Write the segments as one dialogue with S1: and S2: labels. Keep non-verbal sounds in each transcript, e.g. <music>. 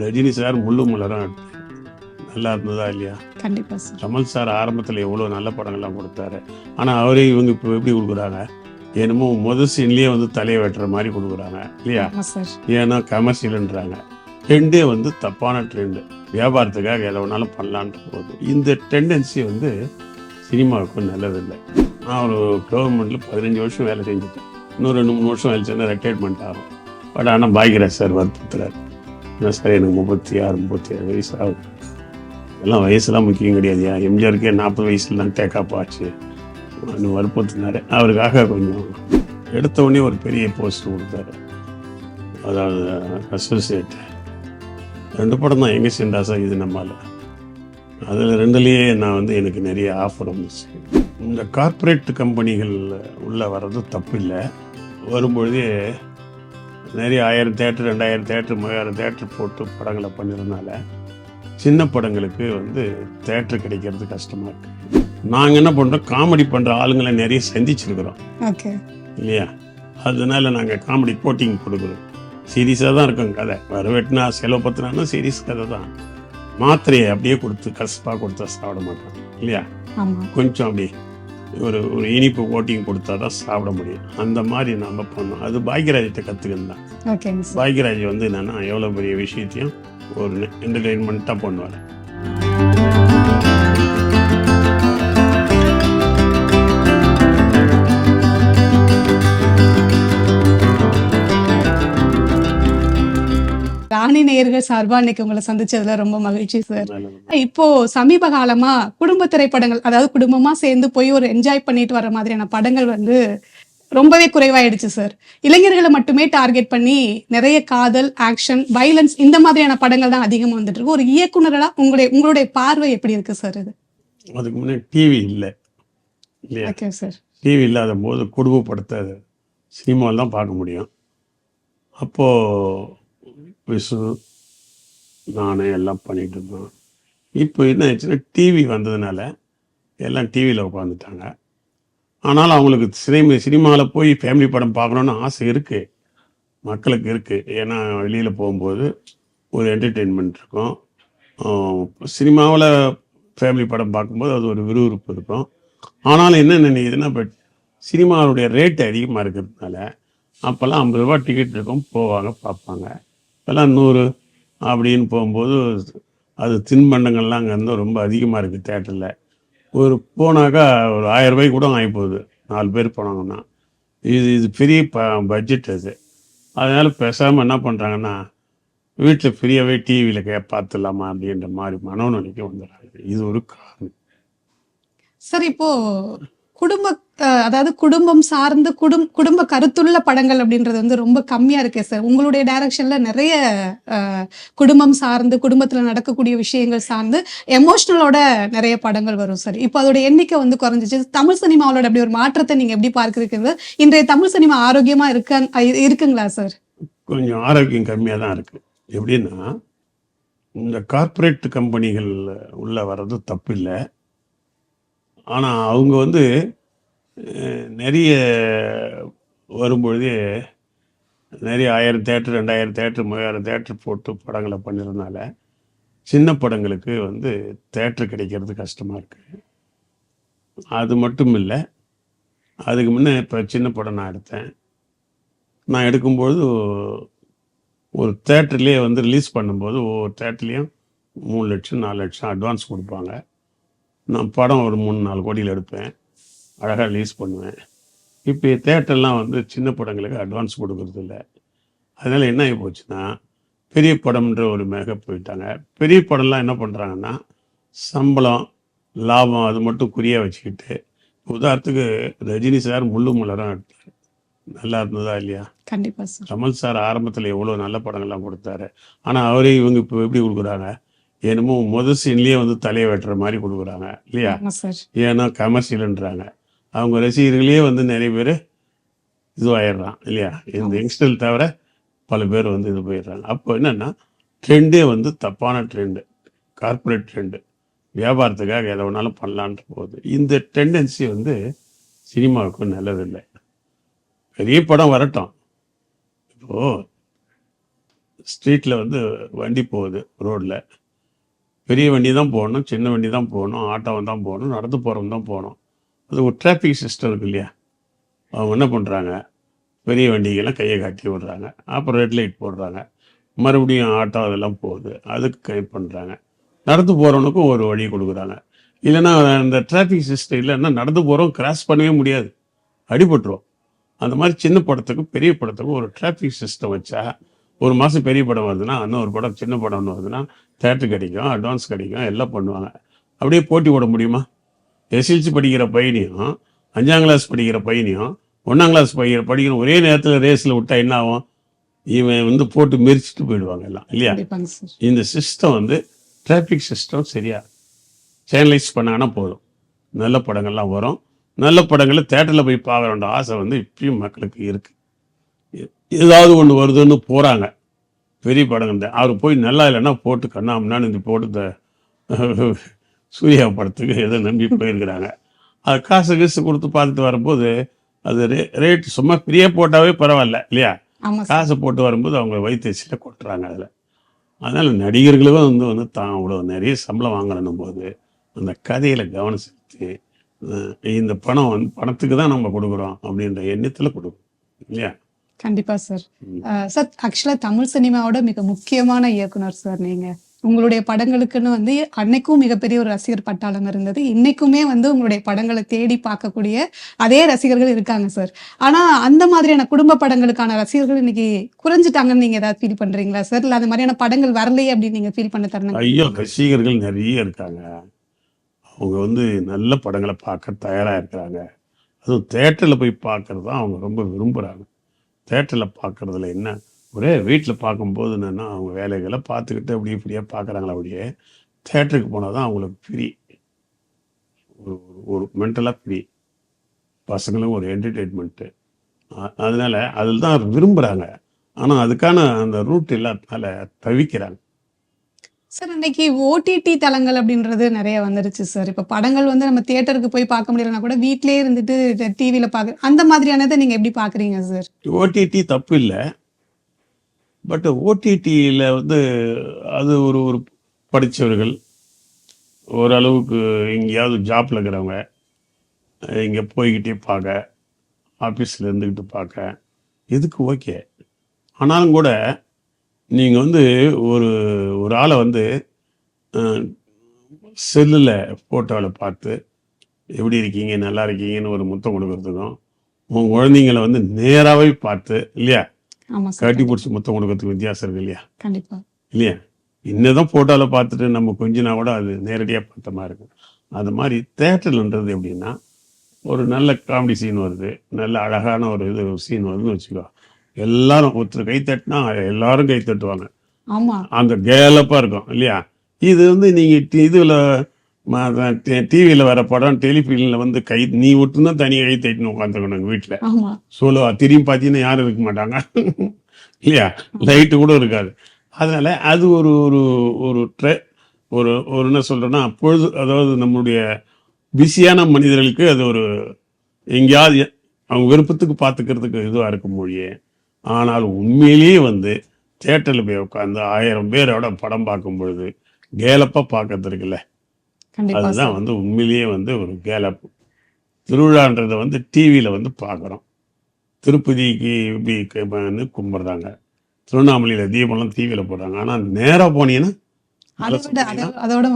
S1: Rajini sir முள்ளு எடுத்தாரு. நல்லா இருந்ததா இல்லையா?
S2: கண்டிப்பா சார்.
S1: கமல் சார் ஆரம்பத்தில் எவ்வளோ நல்ல படங்கள்லாம் கொடுத்தாரு. ஆனால் அவரே இவங்க இப்போ எப்படி கொடுக்குறாங்க? என்னமோ முத சீன்லேயே வந்து தலையை வெட்டுற மாதிரி கொடுக்குறாங்க இல்லையா? ஏன்னா கமர்ஷியல்ன்றாங்க. ட்ரெண்டே வந்து தப்பான ட்ரெண்டு வியாபாரத்துக்காக எதை வேணாலும் பண்ணலான்ட்டு போகுது. இந்த டெண்டன்சி வந்து சினிமாவுக்கு நல்லதில்லை. நான் ஒரு கவர்மெண்ட்டில் பதினஞ்சு வருஷம் வேலை செஞ்சுட்டேன். இன்னும் ரெண்டு மூணு வருஷம் வேலை செஞ்சால் ரிட்டையர்மெண்ட் ஆகும். பட் ஆனால் பாக்யராஜ் சார் வருத்தத்துறாரு என்ன சார் எனக்கு முப்பத்தி ஆறு முப்பத்தி ஏழு வயசு ஆகும் எல்லாம் வயசுலாம் முக்கியம் கிடையாது. ஏன் எம்ஜிஆருக்கே நாற்பது வயசுல தான் டேக்கப் ஆச்சு. அப்படின்னு வற்புறுத்தினாரு. அவருக்காக கொஞ்சம் எடுத்த உடனே ஒரு பெரிய போஸ்ட் கொடுத்தாரு. அதாவது அசோசியேட் ரெண்டு படம் தான் எங்கே சார் இது நம்மால். அதில் ரெண்டுலேயே நான் வந்து எனக்கு நிறைய ஆஃபர் வந்துச்சு. இந்த கார்ப்பரேட் கம்பெனிகள் உள்ளே வர்றது தப்பு இல்லை வரும்பொழுதே நிறைய ஆயிரம் தேட்டர் ரெண்டாயிரம் தேட்டர் மூவாயிரம் தேட்டர் போட்டு படங்களை பண்ணிருந்தனால சின்ன படங்களுக்கு வந்து தேட்டர் கிடைக்கிறது கஷ்டமாக இருக்கு. நாங்கள் என்ன பண்ணுறோம் காமெடி பண்ணுற ஆளுங்களை நிறைய சந்திச்சிருக்கிறோம். இல்லையா? அதனால நாங்கள் காமெடி கோட்டிங் கொடுக்குறோம். சீரியஸாக தான் இருக்கும் கதை. வரவேட்டினா செலவு பத்தினா சீரியஸ் கதை தான். மாத்திரையை அப்படியே கொடுத்து கசப்பாக கொடுத்தா சாப்பிட மாட்டாங்க. இல்லையா? கொஞ்சம் அப்படி ஒரு ஒரு இனிப்பு கோட்டிங் கொடுத்தா தான் சாப்பிட முடியும். அந்த மாதிரி நம்ம பண்ணோம் அது பாக்யராஜ்கிட்ட கற்றுக்கணும் தான்
S2: ஓகேங்க சார்
S1: பாக்யராஜ் வந்து என்னன்னா எவ்வளோ பெரிய விஷயத்தையும் ஒரு என்டர்டெயின்மெண்ட்டாக பண்ணுவார்.
S2: ராணி நேயர்கள் சார்பா இன்னைக்கு உங்களை சந்திச்சதுல ரொம்ப மகிழ்ச்சி சார். இப்போ சமீப காலமா குடும்ப திரைப்படங்கள் அதாவது குடும்பமா சேர்ந்து போய் ஒரு என்ஜாய் பண்ணிட்டு வர மாதிரியான படங்கள் வந்து ரொம்பவே குறைவாயிடுச்சு சார் இளைஞர்களை மட்டுமே டார்கெட் பண்ணி நிறைய காதல் ஆக்ஷன் வைலன்ஸ் இந்த மாதிரியான படங்கள் தான் அதிகமா வந்துட்டு இருக்கு. ஒரு இயக்குனரா உங்களுடைய உங்களுடைய பார்வை எப்படி இருக்கு சார் இது?
S1: அதுக்கு முன்னே டிவி இல்லை இல்லையா?
S2: சார்
S1: டிவி இல்லாத போது குடும்ப படத்தை சினிமாவில் தான் பார்க்க முடியும். அப்போது விசு நானே எல்லாம் பண்ணிகிட்டு இருந்தோம் இப்போ என்ன ஆச்சுன்னா டிவி வந்ததுனால எல்லாம் டிவியில் உட்காந்துட்டாங்க ஆனாலும் அவங்களுக்கு சினிமா சினிமாவில் போய் ஃபேமிலி படம் பார்க்கணுன்னு ஆசை இருக்குது மக்களுக்கு இருக்குது ஏன்னா வெளியில் போகும்போது ஒரு என்டர்டெயின்மெண்ட் இருக்கும். சினிமாவில் ஃபேமிலி படம் பார்க்கும்போது அது ஒரு விறுவிறுப்பு இருக்கும். ஆனாலும் என்ன நினைக்குதுன்னா இப்போ சினிமாவுடைய ரேட் அதிகமாக இருக்கிறதுனால அப்போல்லாம் ஐம்பது ரூபா டிக்கெட் இருக்கும் போவாங்க பார்ப்பாங்க. இப்போல்லாம் நூறு அப்படின்னு போகும்போது அது தின்பண்டங்கள்லாம் அங்கே வந்து ரொம்ப அதிகமாக இருக்குது தேட்டரில் ஒரு போனாக்கா ஒரு ஆயிரம் ரூபாய்க்கு கூட ஆகி போகுது. நாலு பேர் போனாங்கன்னா. இது இது பெரிய ப பட்ஜெட் அது. அதனால் பேசாமல் என்ன பண்ணுறாங்கன்னா வீட்டில் ஃப்ரீயாகவே டிவியில் கே பார்த்துடலாமா அப்படின்ற மாதிரி மனோநிலைக்கு வந்துடுறாங்க. இது ஒரு காரணம்.
S2: சார் இப்போது குடும்ப அதாவது குடும்பம் சார்ந்து குடும் குடும்ப கருத்துள்ள படங்கள் அப்படின்றது வந்து ரொம்ப கம்மியா இருக்கே சார் உங்களுடைய டைரக்ஷன்ல நிறைய குடும்பம் சார்ந்து குடும்பத்துல நடக்கக்கூடிய விஷயங்கள் சார்ந்து எமோஷனலோட நிறைய படங்கள் வரும் சார் இப்போ அதோட எண்ணிக்கை வந்து குறைஞ்சிச்சு. தமிழ் சினிமாவோட அப்படி ஒரு மாற்றத்தை நீங்க எப்படி பார்க்குறீங்க இன்றைய தமிழ் சினிமா ஆரோக்கியமா இருக்க இருக்குங்களா சார்
S1: கொஞ்சம் ஆரோக்கியம் கம்மியாக தான் இருக்குது எப்படின்னா இந்த கார்ப்பரேட் கம்பெனிகள் உள்ளே வர்றது தப்பு இல்லை ஆனால் அவங்க வந்து நிறைய வரும்பொழுதே நிறைய ஆயிரம் தேட்டர் ரெண்டாயிரம் தேட்டர் மூவாயிரம் தேட்டர் போட்டு படங்களை பண்ணுறதுனால சின்ன படங்களுக்கு வந்து தேட்டர் கிடைக்கிறது கஷ்டமாக இருக்குது அது மட்டும் இல்லை அதுக்கு முன்னே இப்போ சின்ன படம் நான் எடுத்தேன். நான் எடுக்கும்பொழுது ஒரு தேட்டர்லேயே வந்து ரிலீஸ் பண்ணும்போது ஒவ்வொரு தேட்டர்லேயும் மூணு லட்சம் நாலு லட்சம் அட்வான்ஸ் கொடுப்பாங்க. நான் படம் ஒரு மூணு நாலு கோடியில் எடுப்பேன். அழகாக ரிலீஸ் பண்ணுவேன். இப்போ தேட்டர்லாம் வந்து சின்ன படங்களுக்கு அட்வான்ஸ் கொடுக்கறது இல்ல. அதனால் என்ன ஆகி போச்சுன்னா பெரிய படம்ன்ற ஒரு மேக போயிட்டாங்க. பெரிய படம்லாம் என்ன பண்ணுறாங்கன்னா சம்பளம் லாபம் அது மட்டும் குறியாக வச்சுக்கிட்டு உதாரணத்துக்கு ரஜினி சார் முள்ளு மலரும் எடுத்தார். நல்லா இருந்ததா இல்லையா?
S2: கண்டிப்பா சார்.
S1: கமல் சார் ஆரம்பத்தில் எவ்வளோ நல்ல படங்கள்லாம் கொடுத்தாரு. ஆனால் அவரே இவங்க இப்போ எப்படி கொடுக்குறாங்க? என்னமோ முத சீன்லேயே வந்து தலையை வெட்டுற மாதிரி கொடுக்குறாங்க இல்லையா? ஏன்னா கமர்ஷியல்ன்றாங்க அவங்க ரசிகர்களே வந்து நிறைய பேர் இதுவாயிடுறான் இல்லையா? இந்த யங்ஸ்டர் தவிர பல பேர் வந்து இது போயிடுறாங்க. அப்போ என்னன்னா ட்ரெண்டே வந்து தப்பான ட்ரெண்டு கார்ப்பரேட் ட்ரெண்டு வியாபாரத்துக்காக எதை வேணாலும் பண்ணலான்ட்டு போகுது. இந்த டெண்டன்சி வந்து சினிமாவுக்கு நல்லதில்லை. பெரிய படம் வரட்டும். இப்போ ஸ்ட்ரீட்டில் வந்து வண்டி போகுது ரோட்டில் பெரிய வண்டி தான் போகணும் சின்ன வண்டி தான் போகணும் ஆட்டோவும் தான் போகணும் நடந்து போகிறவங்க தான் போகணும். அது ஒரு டிராஃபிக் சிஸ்டம் இருக்கு இல்லையா? அவங்க என்ன பண்ணுறாங்க பெரிய வண்டிகள்லாம் கையை காட்டி விடுறாங்க. அப்புறம் ரெட் லைட் போடுறாங்க. மறுபடியும் ஆட்டோ அதெல்லாம் போகுது. அதுக்கு கை பண்ணுறாங்க நடந்து போகிறவனுக்கும் ஒரு வழி கொடுக்குறாங்க. இல்லைன்னா அந்த டிராஃபிக் சிஸ்டம் இல்லைன்னா நடந்து போகிறோம் கிராஸ் பண்ணவே முடியாது. அடிபட்டுரும். அந்த மாதிரி சின்ன படத்துக்கும் பெரிய படத்துக்கும் ஒரு டிராஃபிக் சிஸ்டம் வச்சா ஒரு மாதம் பெரிய படம் வருதுன்னா இன்னும் ஒரு படம் சின்ன படம் ஒன்று வருதுன்னா தேட்டர் கிடைக்கும் அட்வான்ஸ் கிடைக்கும் எல்லாம் பண்ணுவாங்க. அப்படியே போட்டி போட முடியுமா? எஸ்எல்சி படிக்கிற பையனையும் அஞ்சாம் கிளாஸ் படிக்கிற பையனையும் ஒன்றாம் கிளாஸ் படிக்கிற படிக்கிற ஒரே நேரத்தில் ரேஸில் விட்டா என்ன ஆகும்? இவன் வந்து போட்டு மெரிச்சிட்டு போயிடுவாங்க எல்லாம் இல்லையா? இந்த சிஸ்டம் வந்து டிராஃபிக் சிஸ்டம் சரியா சேனலைஸ் பண்ணாங்கன்னா போதும். நல்ல படங்கள்லாம் வரும். நல்ல படங்களை தேட்டரில் போய் பார்க்குறோன்ற ஆசை வந்து இப்பயும் மக்களுக்கு இருக்கு. எ- ஏதாவது ஒன்று வருதுன்னு போகிறாங்க பெரிய படங்கள் தான் அவர் போய் நல்லா இல்லைன்னா போட்டு கண்ணாமண்ணான்னு இந்த போட்டு இந்த <laughs> சூர்யா படத்துக்கு ஏதோ நம்பி போயிருக்கிறாங்க. அது காசு கீசு கொடுத்து பார்த்துட்டு வரும்போது அது ரே ரேட் சும்மா ஃப்ரீயாக போட்டாவே பரவாயில்ல இல்லையா? காசை போட்டு வரும்போது அவங்க வயிற்றுச்சில கொட்டுறாங்க அதில். அதனால் நடிகர்களும் வந்து வந்து தான் அவ்வளோ நிறைய சம்பளம் வாங்கணும் போது அந்த கதையில் கவனம் செலுத்தி இந்த பணம் வந்து பணத்துக்கு தான் நம்ம கொடுக்குறோம் அப்படின்ற எண்ணத்தில் கொடுக்கும் இல்லையா?
S2: கண்டிப்பா சார் சார் ஆக்சுவலா தமிழ் சினிமாவோட மிக முக்கியமான இயக்குனர் சார் நீங்க. உங்களுடைய படங்களுக்குன்னு வந்து அன்னைக்கும் மிகப்பெரிய ஒரு ரசிகர் பட்டாளம் இருந்தது. இன்னைக்குமே வந்து உங்களுடைய படங்களை தேடி பார்க்கக்கூடிய அதே ரசிகர்கள் இருக்காங்க சார் ஆனா அந்த மாதிரியான குடும்ப படங்களுக்கான ரசிகர்கள் இன்னைக்கு குறைஞ்சிட்டாங்கன்னு நீங்க ஏதாவது ஃபீல் பண்றீங்களா சார் இல்ல அந்த மாதிரியான படங்கள் வரலையே அப்படின்னு நீங்க ஃபீல் பண்ண தருணம்
S1: ஐயோ ரசிகர்கள் நிறைய இருக்காங்க. அவங்க வந்து நல்ல படங்களை பார்க்க தயாராக இருக்கிறாங்க. அதுவும் தேட்டரில் போய் பார்க்கறது தான் அவங்க ரொம்ப விரும்புகிறாங்க தேட்டரில் பார்க்குறதுல என்ன? ஒரே வீட்டில் பார்க்கும்போது என்னென்னா அவங்க வேலைகளை பார்த்துக்கிட்டு அப்படியே இப்படியே பார்க்குறாங்களா அப்படியே தேட்டருக்கு போனால் தான் அவங்களுக்கு ஃப்ரீ ஒரு ஒரு மென்டலாக ஃப்ரீ பசங்களும் ஒரு என்டர்டெயின்மெண்ட்டு அதனால அதில் தான் விரும்புகிறாங்க ஆனால் அதுக்கான அந்த ரூட் இல்லாதனால தவிக்கிறாங்க.
S2: சார் இன்னைக்கு ஓடிடி தளங்கள் அப்படின்றது நிறைய வந்துருச்சு சார். இப்போ படங்கள் வந்து நம்ம தியேட்டருக்கு போய் பார்க்க முடியலன்னா கூட வீட்டிலே இருந்துட்டு டிவியில் பார்க்க அந்த மாதிரியானதை நீங்க எப்படி பாக்குறீங்க சார்?
S1: ஓடிடி தப்பு இல்லை. பட் ஓடிடியில் வந்து அது ஒரு ஒரு படித்தவர்கள் ஓரளவுக்கு எங்கேயாவது ஜாப்பில் இருக்கிறவங்க இங்கே போய்கிட்டே பார்க்க ஆஃபீஸில் இருந்துக்கிட்டு பார்க்க இதுக்கு ஓகே? ஆனாலும் கூட நீங்கள் வந்து ஒரு ஒரு ஆளை வந்து செல்லில் ஃபோட்டோவில் பார்த்து எப்படி இருக்கீங்க? நல்லா இருக்கீங்கன்னு ஒரு முத்தம் கொடுக்கறதுக்கும் உன் குழந்தைங்களை வந்து நேராகவே பார்த்து இல்லையா? கட்டி பிடிச்சி முத்தம் கொடுக்கறதுக்கு வித்தியாசம் இருக்கு இல்லையா?
S2: கண்டிப்பா.
S1: இல்லையா? இன்னதான் ஃபோட்டோவில் பார்த்துட்டு நம்ம கொஞ்சினா கூட அது நேரடியாக பார்த்த மாதிரி இருக்கும். அது மாதிரி தேட்டர்லன்றது எப்படின்னா ஒரு நல்ல காமெடி சீன் வருது நல்ல அழகான ஒரு இது சீன் வருதுன்னு வச்சுக்கோ எல்லாரும் ஒருத்தர் கை தட்டினா எல்லாரும் கை தட்டுவாங்க.
S2: ஆமா.
S1: அந்த கேலப்பாக இருக்கும் இல்லையா? இது வந்து நீங்கள் இதில் டிவியில் வர படம் டெலிஃபிலிமில் வந்து கை நீ மட்டும்தான் தனியாக கை தட்டின்னு உட்காந்துருக்கணும் எங்கள் வீட்டில் சோலோ திரும்பி பார்த்தீங்கன்னா யாரும் இருக்க மாட்டாங்க. இல்லையா? லைட்டு கூட இருக்காது. அதனால அது ஒரு ஒரு ஒரு ட்ரெ ஒரு ஒரு என்ன சொல்றேன்னா பொழுது அதாவது நம்மளுடைய பிஸியான மனிதர்களுக்கு அது ஒரு எங்கேயாவது அவங்க விருப்பத்துக்கு பார்த்துக்கிறதுக்கு இதுவாக இருக்கும் மொழியே. ஆனால் உண்மையிலேயே வந்து தேட்டரில் போய் உட்காந்து ஆயிரம் பேரோட படம் பார்க்கும் பொழுது கேலப்பாக பார்க்கறது இருக்குல்ல? அதுதான் வந்து உண்மையிலேயே வந்து ஒரு கேலப் திருவிழான்றதை வந்து டிவியில் வந்து பார்க்குறோம். திருப்பதிக்கு இப்படி கும்பிட்றாங்க. திருவண்ணாமலையில் தீபம்லாம் டிவியில் போடுறாங்க. ஆனால் நேராக போனீங்கன்னா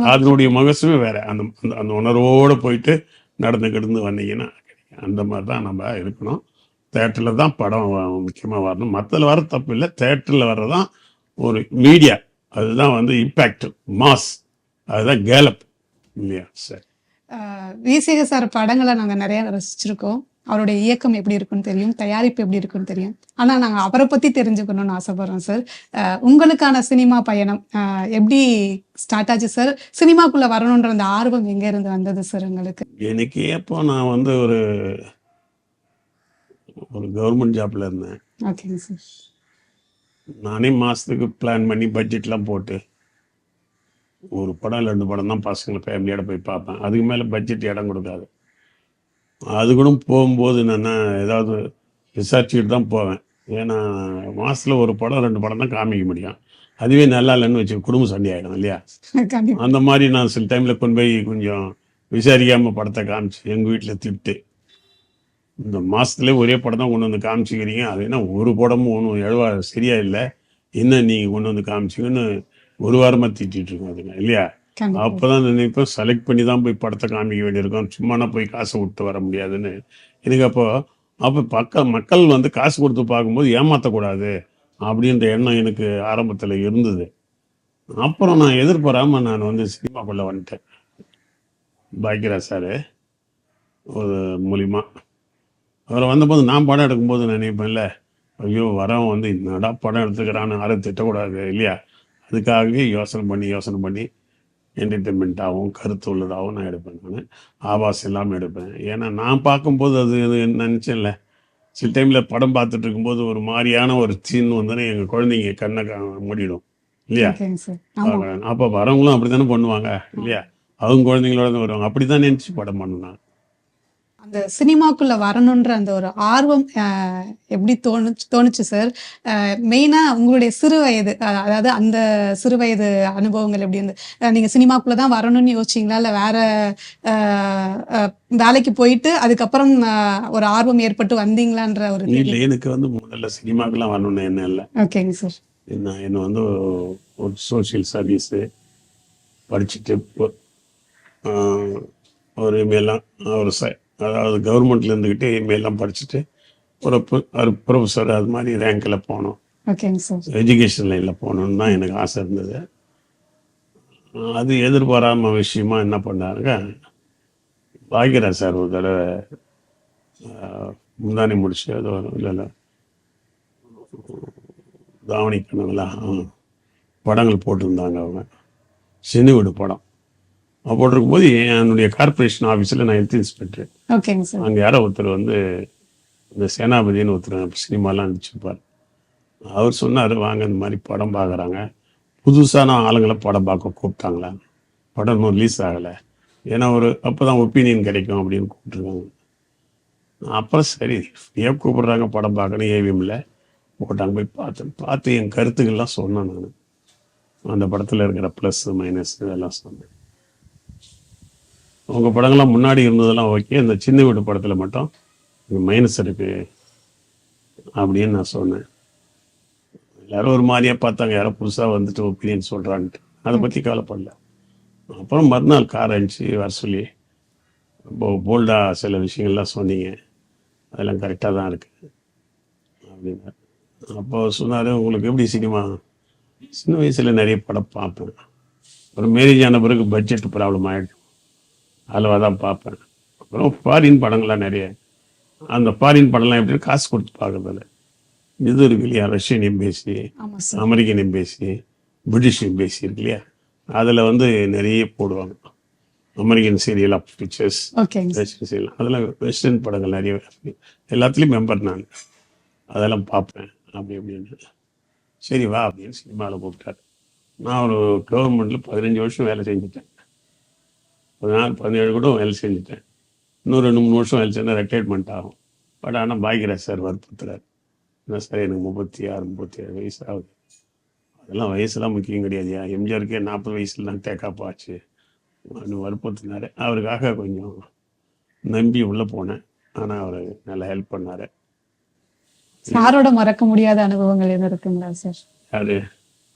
S1: அதனுடைய மகசுமே வேற. அந்த அந்த- அந்த உணர்வோடு போயிட்டு நடந்து கிடந்து வந்தீங்கன்னா. அந்த மாதிரி தான் நம்ம இருக்கணும். தேட்டரில் தான் படம் முக்கியமாக வரணும். மற்றதில் வர தப்பு இல்லை. தேட்டரில் வர்றதான் ஒரு மீடியா. அதுதான் வந்து இம்பேக்ட் மாஸ் அதுதான் கேலப் இல்லையா? சரி.
S2: விசிக சார் படங்களை நாங்க நிறைய ரசிச்சிருக்கோம். அவருடைய இயக்கம் எப்படி இருக்குன்னு தெரியும். தயாரிப்பு எப்படி இருக்குன்னு தெரியும். ஆனா நாங்க அவரை பத்தி தெரிஞ்சுக்கணும்னு ஆசைப்படுறோம் சார். உங்களுக்கான சினிமா பயணம் எப்படி ஸ்டார்ட் ஆச்சு சார்? சினிமாக்குள்ள வரணுன்ற அந்த ஆர்வம் எங்க இருந்து வந்தது சார் உங்களுக்கு?
S1: எனக்கு எப்போ நான் வந்து ஒரு ஒரு கவர்மெண்ட் ஜாப்ல இருந்தேன். நானே மாதத்துக்கு பிளான் பண்ணி பட்ஜெட்லாம் போட்டு ஒரு படம் ரெண்டு படம் தான் பசங்களை ஃபேமிலியோட போய் பார்ப்பேன். அதுக்கு மேலே பட்ஜெட் இடம் கொடுக்காது. அது கூட போகும்போது என்னென்னா ஏதாவது விசாரிச்சுக்கிட்டு தான் போவேன். ஏன்னா மாதத்தில் ஒரு படம் ரெண்டு படம் தான் காமிக்க முடியும். அதுவே நல்லா இல்லைன்னு வச்சு குடும்ப சண்டை ஆகிடும் இல்லையா? அந்த மாதிரி நான் சில டைமில் கொண்டு போய் கொஞ்சம் விசாரிக்காமல் படத்தை காமிச்சு எங்கள் வீட்டில் திட்டு இந்த மாதத்துல ஒரே படம் தான் கொண்டு வந்து காமிச்சிக்கிறீங்க. அது என்ன ஒரு படமும் ஒன்றும் எழுவா சரியா இல்லை? என்ன நீங்கள் கொண்டு வந்து காமிச்சிங்கன்னு ஒரு வாரமாக திட்டிட்டு இருக்கோம் அதுங்க இல்லையா? அப்போ தான் நினைப்பேன் செலக்ட் பண்ணி தான் போய் படத்தை காமிக்க வேண்டியிருக்கோம். சும்மானா போய் காசை விட்டு வர முடியாதுன்னு. எனக்கு அப்போ அப்போ பக்க மக்கள் வந்து காசு கொடுத்து பார்க்கும்போது ஏமாற்றக்கூடாது அப்படின்ற எண்ணம் எனக்கு ஆரம்பத்தில் இருந்தது. அப்புறம் நான் எதிர்பாராமல் நான் வந்து சினிமாக்குள்ளே வந்துட்டேன். பாக்கியராஜ் சார் ஒரு மூலிமா அவரை வந்தபோது நான் படம் எடுக்கும்போது நினைப்பேன்ல ஐயோ வரவன் வந்து என்னடா படம் எடுத்துக்கிறான்னு யாரும் திட்டக்கூடாது இல்லையா? அதுக்காகவே யோசனை பண்ணி யோசனை பண்ணி என்டர்டெயின்மெண்ட்டாகவும் கருத்து உள்ளதாகவும் நான் எடுப்பேன் நான். ஆபாஸ் இல்லாமல் எடுப்பேன். ஏன்னா நான் பார்க்கும்போது அது நினச்சேன்ல சில டைமில் படம் பார்த்துட்டு இருக்கும்போது ஒரு மாதிரியான ஒரு சீன் வந்தோன்னே எங்கள் குழந்தைங்க கண்ணை மூடிடும் இல்லையா. அப்போ வரவங்களும் அப்படி தானே பண்ணுவாங்க இல்லையா? அவங்க குழந்தைங்களோட வருவாங்க. அப்படி தான் நினச்சி படம் பண்ணணும்
S2: அந்த சினிமாக்குள்ள வரணுன்ற அந்த ஒரு ஆர்வம் எப்படி தோணுச்சு தோணுச்சு சார்? மெயினா உங்களுடைய சிறு வயது அதாவது அந்த சிறு வயது அனுபவங்கள் எப்படி இருந்து நீங்க சினிமாக்குள்ள தான் வரணும்னு யோசிச்சீங்களா? இல்ல வேற வேலைக்கு போயிட்டு அதுக்கப்புறம் ஒரு ஆர்வம் ஏற்பட்டு வந்தீங்களான்ற ஒரு
S1: இல்லை எனக்கு வந்து முதல்ல சினிமாக்கெல்லாம் வரணும்னு என்ன இல்லை.
S2: ஓகேங்க சார்.
S1: நான் என்ன வந்து ஒரு சோஷியல் சர்வீஸு படிச்சுட்டு ஒரு எம்ஏலாம் ஒரு ச அதாவது கவர்மெண்ட்ல இருந்துக்கிட்டு எம்ஏலாம் படிச்சுட்டு ஒரு ப்ரொ- ஒரு ப்ரொஃபஸர் அது மாதிரி ரேங்கில் போகணும். எஜுகேஷன் லைனில் போகணுன்னு தான் எனக்கு ஆசை இருந்தது. அது எதிர்பாராம விஷயமா என்ன பண்ணாருங்க பாக்யராஜ் சார் ஒரு தடவை முந்தானி முடிச்சு அது இல்லை இல்லை. தாவணி கனவுல படங்கள் போட்டிருந்தாங்க அவங்க. சினிவிடு படம். அப்போ போட்டிருக்கும்போது என்னுடைய கார்ப்பரேஷன் ஆஃபீஸில் நான் ஹெல்த் இன்ஸ்பெக்டர்
S2: ஓகேங்க சார்
S1: அங்கே யாரோ ஒருத்தர் வந்து இந்த சேனாபதினு ஒருத்தர் சினிமாலாம் நடிச்சிருப்பார். அவர் சொன்னார் வாங்க இந்த மாதிரி படம் பார்க்குறாங்க புதுசான ஆளுங்களை படம் பார்க்க கூப்பிட்டாங்களா? படம் இன்னும் ரிலீஸ் ஆகலை. ஏன்னா ஒரு அப்போ தான் ஒப்பீனியன் கிடைக்கும் அப்படின்னு கூப்பிட்ருக்காங்க அப்புறம் சரி ஏன் கூப்பிடுறாங்க படம் பார்க்கணும் ஏவிஎம்ல போட்டாங்க போய் பார்த்தேன். பார்த்து என் கருத்துக்கள்லாம் சொன்னேன் நான். அந்த படத்தில் இருக்கிற ப்ளஸ் மைனஸ் இதெல்லாம் சொன்னேன். உங்கள் படங்கள்லாம் முன்னாடி இருந்ததெல்லாம் ஓகே இந்த சின்ன வீடு படத்தில் மட்டும் மைனஸ் இருக்கு அப்படின்னு நான் சொன்னேன். எல்லாரும் ஒரு மாதிரியாக பார்த்தாங்க. யாரோ புதுசாக வந்துட்டு ஒப்பீனியன் சொல்கிறான்ட்டு அதை பற்றி கவலைப்படல. அப்புறம் மறுநாள் கார் அனுப்பிச்சு வர சொல்லி. ரொம்ப போல்டாக சில விஷயங்கள்லாம் சொன்னீங்க. அதெல்லாம் கரெக்டாக தான் இருக்குது அப்படின்னு அப்போ சொன்னார் உங்களுக்கு எப்படி சினிமா? சின்ன வயசில் நிறைய படம் பார்ப்பேன். ஒரு மேரேஜ் ஆன பிறகு பட்ஜெட் ப்ராப்ளம் ஆகிடும் அதில் தான் பார்ப்பேன். அப்புறம் ஃபாரின் படங்கள்லாம் நிறைய. அந்த ஃபாரின் படம்லாம் எப்படின்னு காசு கொடுத்து பார்க்கறதில்ல. இது இருக்கு இல்லையா? Russian embassy American embassy British embassy இருக்கு இல்லையா? அதில் வந்து நிறைய போடுவாங்க. American serial of pictures western serial அதெல்லாம் வெஸ்டர்ன் படங்கள் நிறைய எல்லாத்துலேயும் மெம்பர் நான். அதெல்லாம் பார்ப்பேன். அப்படி அப்படின்னு சரி வா அப்படின்னு சினிமாவில் கூப்பிட்டாரு. நான் ஒரு கவர்மெண்ட்டில் பதினஞ்சு வருஷம் வேலை செஞ்சுட்டேன். பதினாறு பதினேழு கூட வேலை செஞ்சுட்டேன் இன்னும் ரெண்டு மூணு வருஷம் வேலை செஞ்சால் ரிட்டையர்மெண்ட் ஆகும். பட் ஆனால் பாக்யராஜ் சார் வற்புறுத்துறாரு. என்ன சார் எனக்கு முப்பத்தி ஆறு முப்பத்தி ஏழு வயசு ஆகுது. அதெல்லாம் வயசுலாம் முக்கியம் கிடையாதுயா எம்ஜிஆருக்கே நாற்பது வயசுல தான் டேக்கப் ஆச்சு. அப்படின்னு வற்புறுத்தினாரு. அவருக்காக கொஞ்சம் நம்பி உள்ளே போனேன். ஆனால் அவர் நல்லா ஹெல்ப் பண்ணார்.
S2: சாரோட மறக்க முடியாத அனுபவங்கள் எதுவும் இருக்குங்களா சார்
S1: யாரு?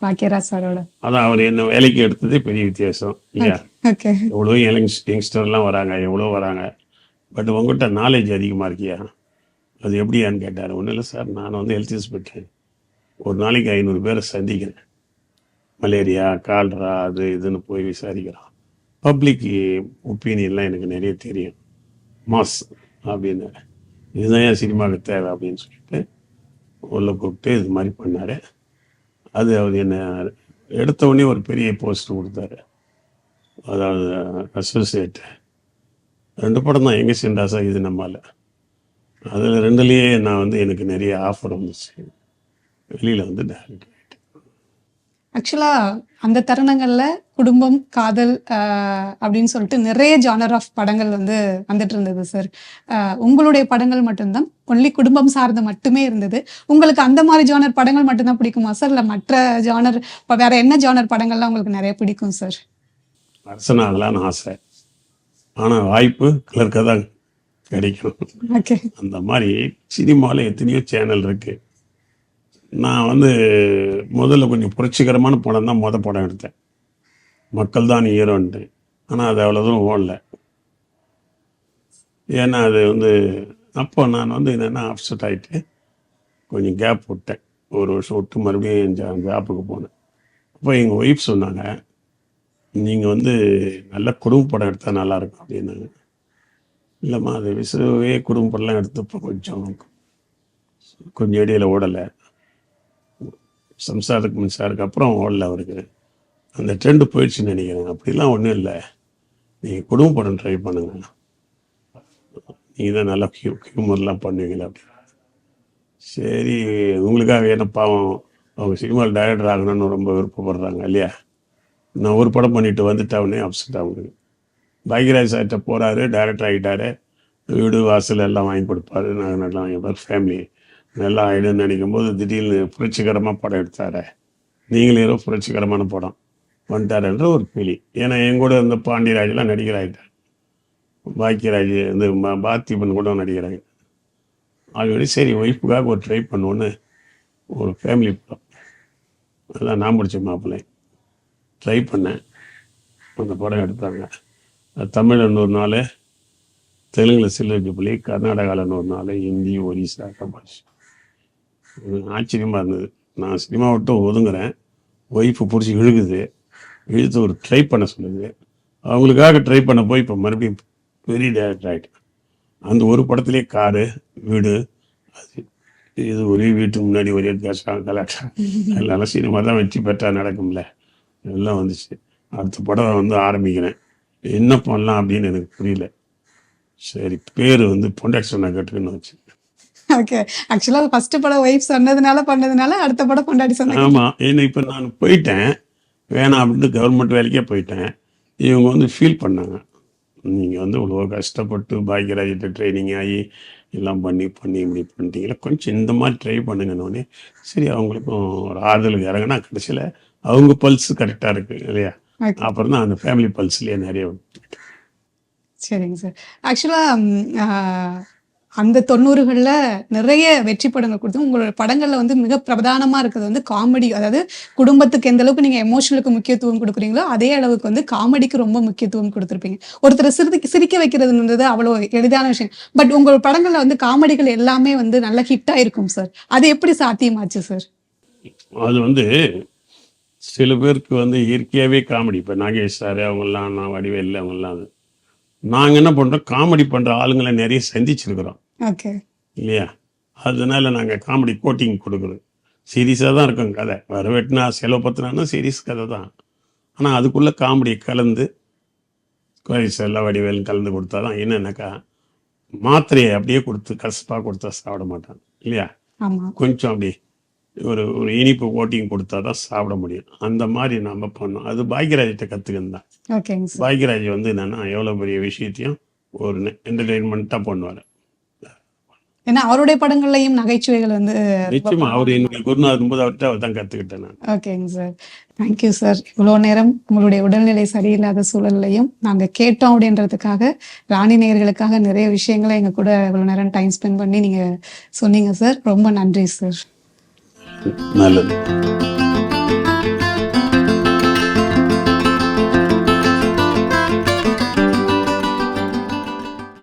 S2: பாக்கியராஜ் சாரோட
S1: அதான் அவர் என்ன வேலைக்கு எடுத்ததே பெரிய வித்தியாசம். இல்லையா? எவ்வளோ யங்ஸ் யங்ஸ்டர்லாம் வராங்க எவ்வளோ வராங்க. பட் உங்கள்கிட்ட நாலேஜ் அதிகமாக இருக்கியா? அது எப்படியான்னு கேட்டார். ஒன்றும் இல்லை சார் நான் வந்து ஹெல்த் இன்ஸ்பெக்டர் ஒரு நாளைக்கு ஐநூறு பேரை சந்திக்கிறேன். மலேரியா கால்ரா அது இதுன்னு போய் விசாரிக்கிறான் பப்ளிக் ஒப்பீனியன்லாம் எனக்கு நிறைய தெரியும். மாஸ் அப்படின்னு. இதுதான் என் சினிமாவுக்கு தேவை அப்படின்னு சொல்லிட்டு உள்ள கூப்பிட்டு இது மாதிரி பண்ணார். அது அவர் என்னை எடுத்த உடனே ஒரு பெரிய போஸ்ட் கொடுத்தாரு. அதாவது அசோசியேட் ரெண்டு படம் தான் எங்கே சென்றாசா இது நம்மால். அதில் ரெண்டுலேயே நான் வந்து எனக்கு நிறைய ஆஃபர் வந்துச்சு. வெளியில் வந்து டேரக்ட்
S2: ஆக்சுவலா அந்த தருணங்கள்ல குடும்பம் காதல் அப்படின்னு சொல்லிட்டு நிறைய ஜானர் ஆஃப் படங்கள் வந்து வந்துட்டு இருந்தது சார் உங்களுடைய படங்கள் மட்டும்தான் ஒன்லி குடும்பம் சார்ந்த மட்டுமே இருந்தது. உங்களுக்கு அந்த மாதிரி ஜானர் படங்கள் மட்டும்தான் பிடிக்குமா சார் இல்லை மற்ற ஜானர் இப்போ வேற என்ன ஜானர் படங்கள்லாம் உங்களுக்கு நிறைய பிடிக்கும் சார்
S1: அரசனாகலான்னு ஆசை. ஆனால் வாய்ப்பு கிளர்க்க தான் கிடைக்கும்.
S2: ஓகே
S1: அந்த மாதிரி சினிமாவில் எத்தனையோ சேனல் இருக்கு. நான் வந்து முதல்ல கொஞ்சம் புரட்சிகரமான படம் தான் மொதல் படம் எடுத்தேன். மக்கள் தான் ஹீரோன்ட்டு. ஆனால் அது அவ்வளோ தூரம் ஓடல. ஏன்னா அது வந்து அப்போ நான் வந்து என்னென்னா அப்செட் ஆகிட்டு கொஞ்சம் கேப் விட்டேன். ஒரு வருஷம் விட்டு மறுபடியும் கேப்புக்கு போனேன். அப்போ எங்கள் ஒய்ஃப் சொன்னாங்க நீங்கள் வந்து நல்ல குடும்ப படம் எடுத்தால் நல்லாயிருக்கும் அப்படின்னாங்க. இல்லைம்மா அது விசுவே குடும்ப படம்லாம் எடுத்தப்போ கொஞ்சம் கொஞ்சம் இடையில ஓடலை. சம்சாரத்துக்கு மின்சாருக்கு அப்புறம் ஓடல அவருக்கு அந்த ட்ரெண்டு போயிடுச்சுன்னு நினைக்கிறேன். அப்படிலாம் ஒன்றும் இல்லை. நீங்கள் குடும்ப படம் ட்ரை பண்ணுங்க. நீங்கள் தான் நல்லா ஹியூ ஹியூமர்லாம் பண்ணுவீங்களா அப்படின்னு சரி உங்களுக்காக என்ன பாவம்? அவங்க சினிமாவில் டைரக்டர் ஆகணும்னு ரொம்ப விருப்பப்படுறாங்க இல்லையா? நான் ஒரு படம் பண்ணிட்டு வந்துட்டவனே அப்செட் அவங்களுக்கு பாக்யராஜ் சார்கிட்ட போகிறாரு டைரக்டர் ஆகிட்டாரு. வீடு வாசல் எல்லாம் வாங்கி கொடுப்பாரு. நாங்கள் நல்லா வாங்கிப்பார் ஃபேமிலி நல்லா ஆகிடும்னு நினைக்கும் போது திடீர்னு புரட்சிகரமாக படம் எடுத்தார். நீங்களே ஏதோ புரட்சிகரமான படம் வந்துட்டாருன்ற ஒரு ஃபீலி ஏன்னா என் கூட இருந்த பாண்டியராஜெலாம் நடிகராகிட்டார் பாக்கியராஜ் இந்த பாத்திபன் பார்த்திபன் கூட நடிகராக ஆல்ரெடி சரி ஒய்ஃபுக்காக ஒரு ட்ரை பண்ணுவோன்னு ஒரு ஃபேமிலி படம். அதான் நான் பிடிச்ச மாப்பிள்ளை ட்ரை பண்ணேன். அந்த படம் எடுத்தாங்க. அது தமிழில் நாள் தெலுங்கில் சில்வர் புலி கர்நாடகாவில் இன்னொரு நாள் ஹிந்தி ஒரிசா கபாஷ் ஆச்சரியமாக இருந்தது. நான் சினிமா விட்டு ஒதுங்குறேன். ஒய்ஃபு பிடிச்சி இழுகுது இழுத்து ஒரு ட்ரை பண்ண சொல்லுது. அவங்களுக்காக ட்ரை பண்ண போய் இப்போ மறுபடியும் பெரிய டேரக்டர் ஆகிட்டேன் அந்த ஒரு படத்துலேயே காரு வீடு அது இது ஒரே வீட்டுக்கு முன்னாடி ஒரே கஷ்டம் கலாட்டம் அதனால சினிமா தான் வெற்றி பெற்றா நடக்கும்ல. எல்லாம் வந்துச்சு. அடுத்த படம் வந்து ஆரம்பிக்கிறேன். என்ன பண்ணலாம் அப்படின்னு எனக்கு புரியல. சரி பேர் வந்து பொண்டாட்சி நான் கேட்டுக்குன்னு வச்சு
S2: ஓகே ஆக்சுவலா ஃபர்ஸ்ட் படம் ஒய்ஃப் சொன்னதுனால பண்ணதுனால அடுத்த படம் கொண்டாடி சொன்னாங்க
S1: ஆமாம் ஏன்னா இப்போ நான் போயிட்டேன். வேணாம் அப்படின்ட்டு கவர்மெண்ட் வேலைக்கே போயிட்டேன். இவங்க வந்து ஃபீல் பண்ணாங்க. நீங்கள் வந்து இவ்வளோ கஷ்டப்பட்டு பாக்கியராஜிட்ட ட்ரைனிங் ஆகி எல்லாம் பண்ணி பண்ணி இப்படி பண்ணிட்டீங்களா கொஞ்சம் இந்த மாதிரி ட்ரை பண்ணுங்கன்னொடனே சரி அவங்களுக்கும் ஒரு ஆறுதலுக்கு இறங்கினா கடைசியில் அவங்க பல்ஸ் கரெக்டாக இருக்கு இல்லையா? அப்புறம் தான் அந்த ஃபேமிலி பல்ஸ்லேயே நிறைய
S2: சரிங்க சார் ஆக்சுவலா அந்த தொண்ணூறுகளில் நிறைய வெற்றி படங்கள் கொடுத்து உங்களோட படங்கள்ல வந்து மிக பிரதானமா இருக்கிறது வந்து காமெடி. அதாவது குடும்பத்துக்கு எந்த அளவுக்கு நீங்க எமோஷனலுக்கு முக்கியத்துவம் கொடுக்குறீங்களோ அதே அளவுக்கு வந்து காமெடிக்கு ரொம்ப முக்கியத்துவம் கொடுத்துருப்பீங்க. ஒருத்தர் சிரிக்க சிரிக்க வைக்கிறதுன்றது அவ்வளோ எளிதான விஷயம். பட் உங்கள் படங்களில் வந்து காமெடிகள் எல்லாமே வந்து நல்ல ஹிட்டாக இருக்கும் சார் அது எப்படி சாத்தியமாச்சு சார்
S1: அது வந்து சில பேருக்கு வந்து இயற்கையாகவே காமெடி. இப்போ நாகேஷ் சார் அவங்கெல்லாம் நான் வடிவேல் அவங்கெல்லாம் அது. நாங்கள் என்ன பண்ணுறோம் காமெடி பண்ணுற ஆளுங்களை நிறைய சந்திச்சிருக்கிறோம். இல்லையா? அதனால நாங்கள் காமெடி கோட்டிங் கொடுக்குறோம் சீரியஸாக தான் இருக்கும் கதை. வரவேட்டினா செலவு பத்தினா சீரியஸ் கதை தான். ஆனால் அதுக்குள்ளே காமெடி கலந்து கோயில்ஸ் எல்லாம் வடிவேல் கலந்து கொடுத்தா தான் என்னன்னாக்கா மாத்திரையை அப்படியே கொடுத்து கசப்பாக கொடுத்தா சாப்பிட மாட்டான். இல்லையா? கொஞ்சம் அப்படி ஒரு ஒரு இனிப்பு கோட்டிங் கொடுத்தா தான் சாப்பிட முடியும். அந்த மாதிரி நம்ம பண்ணோம் அது பாக்யராஜ்கிட்ட கற்றுக்கணும் தான்.
S2: ஓகேங்க சார்.
S1: பாக்யராஜ் வந்து என்னன்னா எவ்வளோ பெரிய விஷயத்தையும் ஒரு என்டர்டெயின்மெண்ட்டாக பண்ணுவார்.
S2: ஏன்னா அவருடைய படங்கள்லயும் நகைச்சுவைகள் வந்து
S1: நிச்சயமா அவர் என்னுடைய குருநாதர் போது அவர்கிட்ட அவர் தான் கற்றுக்கிட்டேன் நான்.
S2: ஓகேங்க சார். தேங்க்யூ சார் இவ்வளோ நேரம் உங்களுடைய உடல்நிலை சரியில்லாத சூழல்லையும் நாங்கள் கேட்டோம் அப்படின்றதுக்காக ராணி நேயர்களுக்காக நிறைய விஷயங்களை எங்கள் கூட இவ்வளோ நேரம் டைம் ஸ்பெண்ட் பண்ணி நீங்கள் சொன்னீங்க சார் ரொம்ப நன்றி சார்
S1: ማለት ነው።